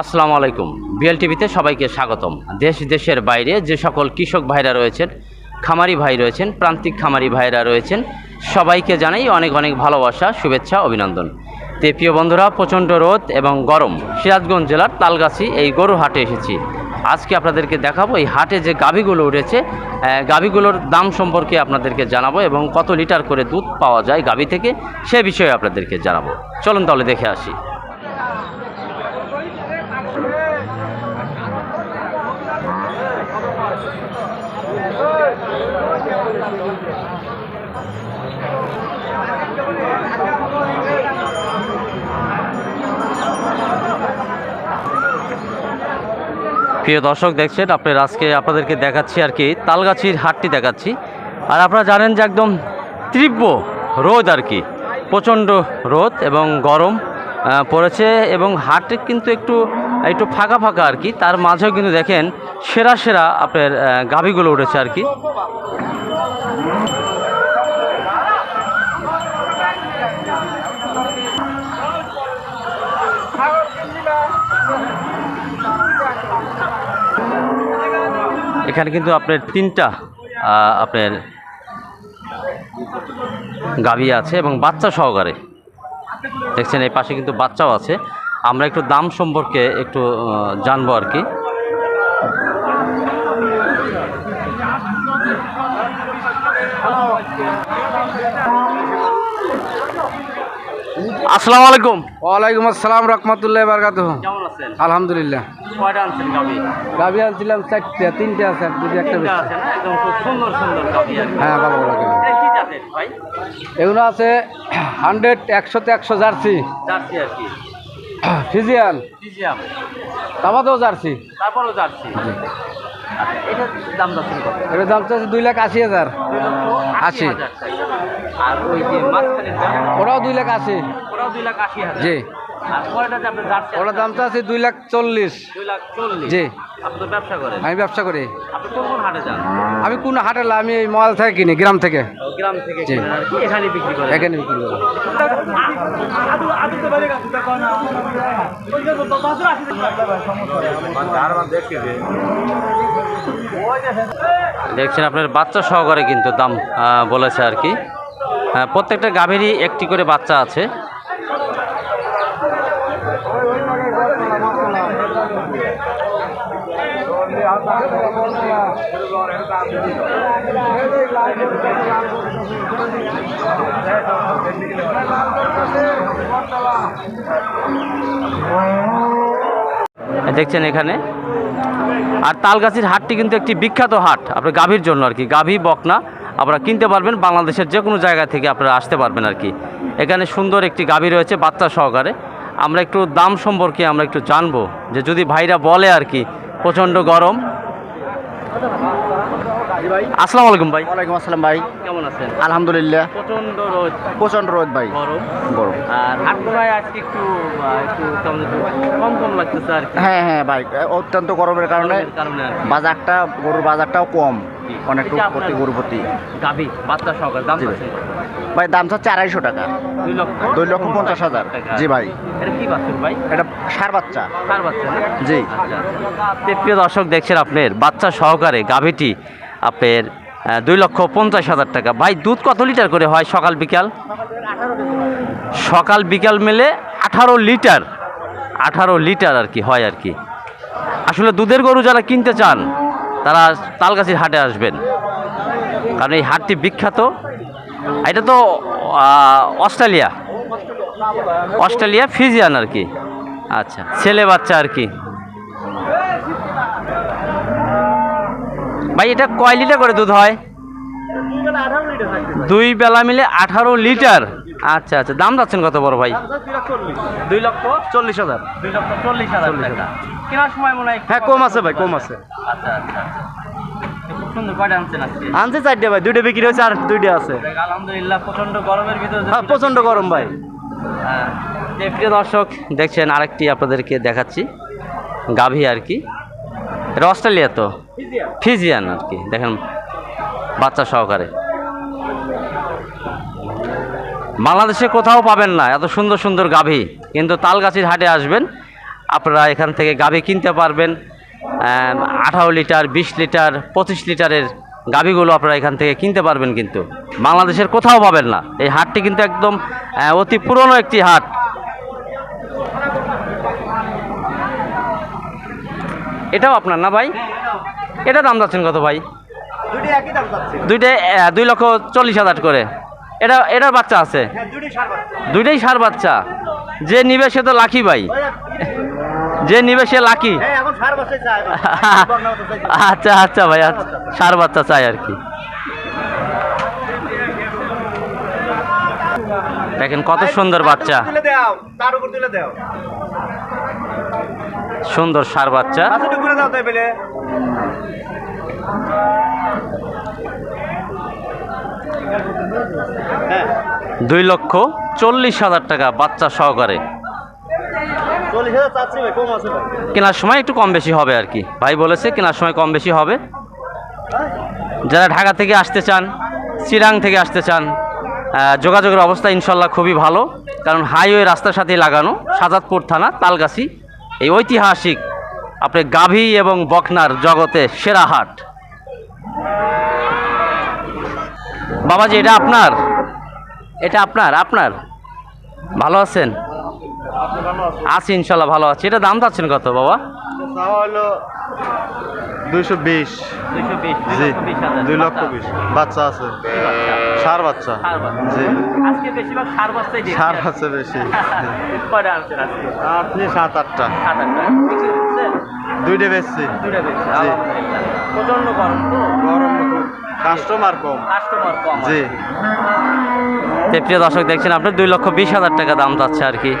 আসসালামু আলাইকুম। বিএল টিভিতে সবাইকে স্বাগতম। দেশ দেশের বাইরে যে সকল কৃষক ভাইরা রয়েছেন, খামারি ভাই রয়েছেন, প্রান্তিক খামারি ভাইরা রয়েছেন, সবাইকে জানাই অনেক অনেক ভালোবাসা, শুভেচ্ছা, অভিনন্দন। তে প্রিয় বন্ধুরা, প্রচণ্ড রোদ এবং গরম। সিরাজগঞ্জ জেলার তালগাছি এই গরু হাটে এসেছি। আজকে আপনাদেরকে দেখাবো এই হাটে যে গাভীগুলো উঠেছে। গাভীগুলোর দাম সম্পর্কে আপনাদেরকে জানাব এবং কত লিটার করে দুধ পাওয়া যায় গাভী থেকে সে বিষয়ে আপনাদেরকে জানাব। চলুন তাহলে দেখে আসি। প্রিয় দর্শক দেখছেন, আপনার আজকে আপনাদেরকে দেখাচ্ছি আর কি, তালগাছির হাটটি দেখাচ্ছি। আর আপনারা জানেন যে একদম তীব্র রোদ আর কি, প্রচণ্ড রোদ এবং গরম পড়েছে এবং হাট কিন্তু একটু একটু ফাঁকা ফাঁকা আর কি, তার মাঝেও কিন্তু দেখেন সেরা সেরা আপনার গাভীগুলো উঠেছে আর কি। এখানে কিন্তু আপনার তিনটা আপনার গাভী আছে এবং বাচ্চা সহকারে। দেখছেন, এই পাশে কিন্তু বাচ্চাও আছে। আমরা একটু দাম সম্পর্কে একটু জানব আর কি। আসসালামু আলাইকুম। ওয়ালাইকুম আসসালাম রহমতুল্লাহ বারকাত কেমন আছেন? আলহামদুলিল্লাহ। কয়টা আনছেন গাভী? গাভি আনছিলাম চারটে তিনটে আছে যদি একটা বেশি আছে না? একদম খুব সুন্দর সুন্দর কি হ্যাঁ ভালো ভালো কি জাতের ভাই? এগুলো আছে হান্ড্রেড একশোতে একশো জার্সি। জার্সি আর কি? ফিজিয়ান। জার্সি। তারপরও জার্সি? আচ্ছা এটার দাম এটার দাম চাচ্ছে দুই লাখ আশি হাজার। আশি। আর ওই যে মাঝখানেরটা ওরাও দুই লাখ আশি। ওরাও দুই লাখ আশি হাজার। জি। আর পরেরটা যে আপনার জার্সি ওটার দাম চাচ্ছে দুই লাখ চল্লিশ। দুই লাখ চল্লিশ। জি। আপনি তো ব্যবসা করেন। আমি ব্যবসা করি। আপনি কোন কোন হাটে যান? আমি কোন হাটে না, আমি এই মল থেকে কিনি গ্রাম থেকে। গ্রাম থেকে জি। কিনেন। আর কি এখানে বিক্রি করেন? এখানে বিক্রি করি। দেখছেন আপনার বাচ্চা সহকারে কিন্তু দাম বলেছে আর কি। প্রত্যেকটা গাভীরই একটি করে বাচ্চা আছে। দেখছেন এখানে? আর তালগাছির হাটটি কিন্তু একটি বিখ্যাত হাট, আপনার গাভীর জন্য আর কি, গাভী বকনা। আপনারা কিনতে পারবেন, বাংলাদেশের যে কোনো জায়গা থেকে আপনারা আসতে পারবেন আর কি। এখানে সুন্দর একটি গাভী রয়েছে, বাচ্চা সহকারে। আমরা একটু দাম সম্পর্কে আমরা একটু জানব, যে যদি ভাইরা বলে আর কি, প্রচণ্ড গরম। আসসালামু আলাইকুম ভাই। ওয়ালাইকুম আসসালাম ভাই। কেমন আছেন? আলহামদুলিল্লাহ। রোদ। প্রচণ্ড রোদ ভাই। গরম। গরম। আর হাট আজকে একটু একটু কম কম লাগতেছে আর হ্যাঁ হ্যাঁ ভাই। অত্যন্ত গরমের কারণে। বাজারটা গরুর বাজারটাও কম। এটা প্রতি গরু প্রতি। গাভী বাচ্চা সহকারে দাম ভাই। দাম চাচ্ছে আড়াইশো টাকা। দুই লক্ষ পঞ্চাশ হাজার। জি ভাই। এটা ভাই? এটা সার বাচ্চা। কার বাচ্চা জি। আচ্ছা, প্রিয় দর্শক দেখছেন আপনার বাচ্চা সহকারে গাভীটি আপনার আহ, দুই লক্ষ পঞ্চাশ হাজার টাকা। ভাই দুধ কত লিটার করে হয় সকাল বিকাল? সকাল বিকাল মিলে আঠারো লিটার। আঠারো লিটার আর কি হয় আর কি। আসলে দুধের গরু যারা কিনতে চান তারা তালগাছির হাটে আসবেন। কারণ এই হাটটি বিখ্যাত। এটা তো অস্ট্রেলিয়া। অস্ট্রেলিয়া ফিজিয়ান আর কি। আচ্ছা ছেলে বাচ্চা আর কি। ভাই এটা কয় লিটার করে দুধ হয়? দুই বেলা মিলে আঠারো লিটার। আচ্ছা আচ্ছা দাম যাচ্ছেন কত বড় ভাই? দুই লক্ষ চল্লিশ হাজার। দুই লক্ষ চল্লিশ হাজার কেনার সময় মনে হয় হ্যাঁ কম আছে ভাই কম আছে। আচ্ছা আচ্ছা আজকে? আনছে চারটে ভাই দুইটা বিক্রি হয়েছে আর দুইটা আছে। আলহামদুলিল্লাহ প্রচণ্ড গরমের ভিতরে হ্যাঁ প্রচণ্ড গরম ভাই। হ্যাঁ, প্রিয় দর্শক দেখছেন আরেকটি আপনাদেরকে দেখাচ্ছি। গাভী আর কি। এটা অস্ট্রেলিয়া তো? ফিজিয়ান। আর কি দেখেন বাচ্চা সহকারে। বাংলাদেশে কোথাও পাবেন না এত সুন্দর সুন্দর গাভী কিন্তু তালগাছির হাটে আসবেন আপনারা এখান থেকে গাভী কিনতে পারবেন আঠারো লিটার বিশ লিটার পঁচিশ লিটারের গাভীগুলো আপনারা এখান থেকে কিনতে পারবেন কিন্তু। বাংলাদেশের কোথাও পাবেন না এই হাটটি কিন্তু একদম অতি পুরনো একটি হাট। এটাও আপনার না ভাই? এটা দাম যাচ্ছেন কত ভাই? দুইটাই দুই লক্ষ চল্লিশ হাজার করে। এটা এটার বাচ্চা আছে? হ্যাঁ দুইটাই সার বাচ্চা। যে নিবে সে তো লাকি ভাই। যে নিবে সে লাকি। হ্যাঁ আচ্ছা আচ্ছা ভাই আচ্ছা। সার বাচ্চা চাই আর কি। দেখেন কত সুন্দর বাচ্চা। তার উপর তুলে দাও। সুন্দর সার বাচ্চা। হ্যাঁ। দুই লক্ষ চল্লিশ হাজার টাকা বাচ্চা সহকারে। কেনার সময় একটু কম বেশি হবে আর কি। ভাই বলেছে কেনার সময় কম বেশি হবে। যারা ঢাকা থেকে আসতে চান চিরাং থেকে আসতে চান যোগাযোগের অবস্থা ইনশাল্লাহ খুবই ভালো। কারণ হাইওয়ে রাস্তার সাথে লাগানো সাজাদপুর থানা তালগাছি। এই ঐতিহাসিক, আপনি গাভী এবং বখনার জগতে সেরা হাট। বাবাজি, এটা আপনার? এটা আপনার? আপনার? ভালো আছেন? আছি, ইনশাল্লাহ ভালো আছি। এটা দাম চাচ্ছেন কত, বাবা? চাওয়া হলো দুইশো বিশ জি দুই লক্ষ বিশ। বাচ্চা আছে। সার বাচ্চা। জি। সার। বাচ্চা বেশি। আপনি সাত আটটা? দুইটা বেচছি। বেশি প্রচণ্ড গরম গরম কাস্টমার কম। কাস্টমার কম। জি। প্রিয় দর্শক দেখছেন আপনি? দুই লক্ষ বিশ হাজার টাকা দাম যাচ্ছে আর কি।